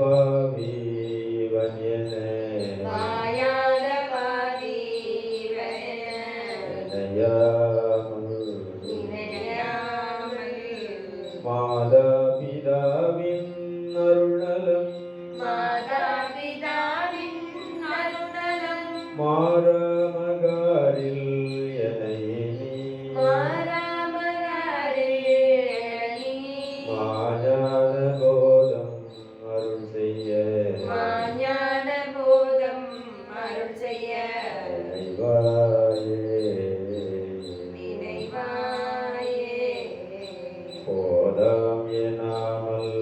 ഭാവി വന്യന മാതാപിതാവിന്നരുണലം മാതാപിതാവിന്നരുണലം മാരമകാരിൽ എനയേ நினைவாயே போதாம் எனாமல்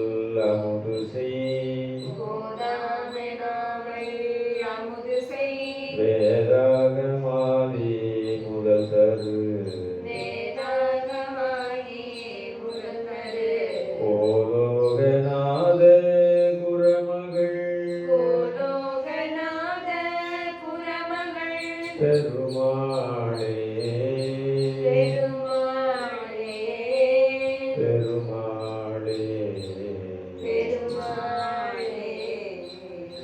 அமுது செய். வேதாகமாதி பெருமாளே. பெருமாளே.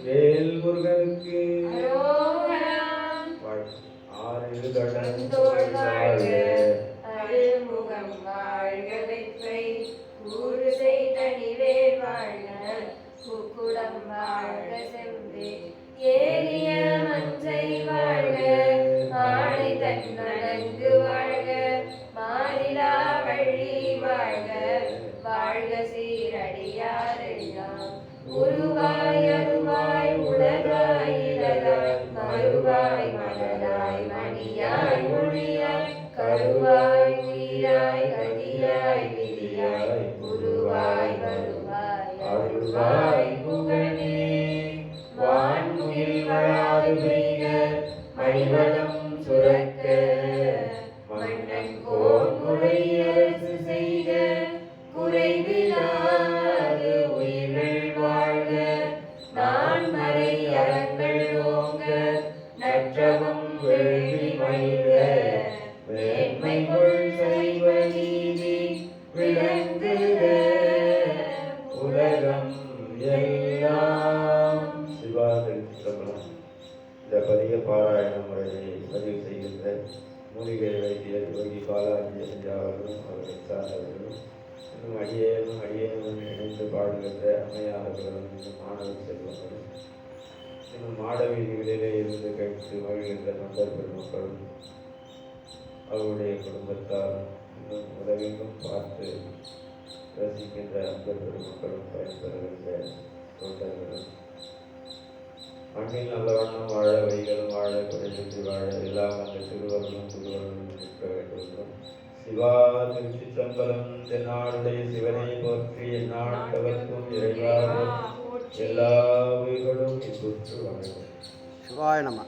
வேல் முருகனுக்கு. ஆறு கடந்தோள் வாழ்க. அருமுகம் வாழ்க செவ்வே. ஏறிய மஞ்சை வாழ்க ஆடை நடந்து வாழ்க மாறிலா பள்ளி வாழ்க வாழ்க சீரடியாரெல்லாம். உருவாய் அருவாய் உலகாய் இலகாய் மறுவாய் மலராய் மணியாய் மொழியாய் கருவாய் உயிராய் கதியாய் விதியாய் உருவாய் வருவாய் அருள்வாய். மணிவளம் சுரக்க. மன்னன் போர் அரசு செய்த குறைவிலாது உயிர்கள் வாழ்க. நான் மறை அறங்கள் ஓங்க. நற்றவம் வேள்வி மல்க மேன்மை கொள் செய்வ நீதி. விளங்குக. உலகம் எல்லாம். சிவாதிருச்சிற்றம்பலம் இந்த பதிக பாராயண முறையை பதிவு செய்கின்ற மூலிகை வைத்தியர் யோகி பாலாஜி ஐயா அவர்களும் அவரை சார்ந்தவர்களும் இன்னும் அடியேனும் அடியேனும் இணைந்து பாடுகின்ற அமையாளர்களும் இன்னும் மாணவ செல்வங்களும் இன்னும் மாட இருந்து கழித்து மகிழ்கின்ற நண்பர் பெருமக்களும் அவருடைய குடும்பத்தாரும் இன்னும் உலகெங்கும் பார்த்து ரசிக்கின்ற அன்பர் பெருமக்களும் பயன்பெறுகின்ற தொண்டர்களும் மண்ணில் நல்லவண்ணம் வாழ வைகளும் வாழ குறைந்து வாழ எல்லாம் அந்த சிறுவர்களும் புதுவர்களும் நிற்க வேண்டும் சிவா திருச்சி சம்பலம் தென்னாடுடைய சிவனை போற்றி எந்நாட்டவர்க்கும் இறைவா எல்லா உயிர்களும் இன்புற்று வணங்கும் சிவாய நம்ம